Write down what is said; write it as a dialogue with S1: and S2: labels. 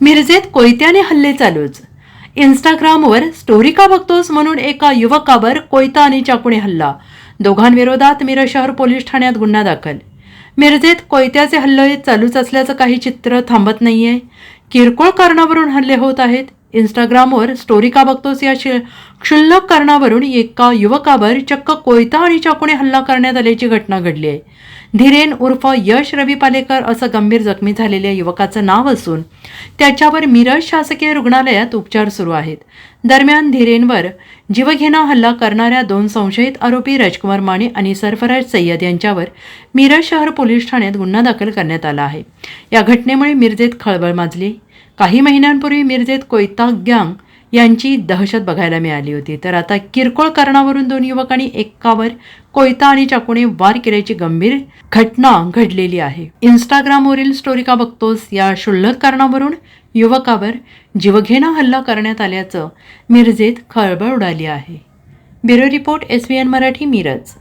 S1: मिरजेत कोयत्याने हल्ले चालूच. इंस्टाग्रामवर स्टोरी का बघतोस म्हणून एका युवकावर कोयता आणि चाकूने हल्ला. दोघांविरोधात मिरज शहर पोलीस ठाण्यात गुन्हा दाखल. मिरजेत कोयत्याचे हल्ले चालूच असल्याचं काही चित्र थांबत नाहीये. किरकोळ कारणावरून हल्ले होत आहेत. इंस्टाग्रामवर स्टोरी का बघतोस या शि- क्षुल्लक कारणावरून एका युवकावर चक्क कोयता आणि चाकूने हल्ला करण्यात आल्याची घटना घडली आहे. धीरेन उर्फ यश रवी पालेकर असं गंभीर जखमी झालेल्या युवकाचं नाव असून त्याच्यावर मिरज शासकीय रुग्णालयात उपचार सुरू आहेत. दरम्यान धीरेनवर जीवघेणा हल्ला करणाऱ्या दोन संशयित आरोपी राजकुमार माने आणि सरफराज सय्यद यांच्यावर मिरज शहर पोलीस ठाण्यात गुन्हा दाखल करण्यात आला आहे. या घटनेमुळे मिरजेत खळबळ माजली. काही महिन्यांपूर्वी मिरजेत कोयता गँग यांची दहशत बघायला मिळाली होती. तर आता किरकोळ कारणावरून दोन युवकांनी एकावर कोयता आणि चाकूने वार केल्याची गंभीर घटना घडलेली आहे. इंस्टाग्रामवरील स्टोरी का बघतोस? या क्षुल्लक कारणावरून युवकावर जीवघेणा हल्ला करण्यात आल्याचं मिरजेत खळबळ उडाली आहे. Bureau report S V N Marathi Miraj.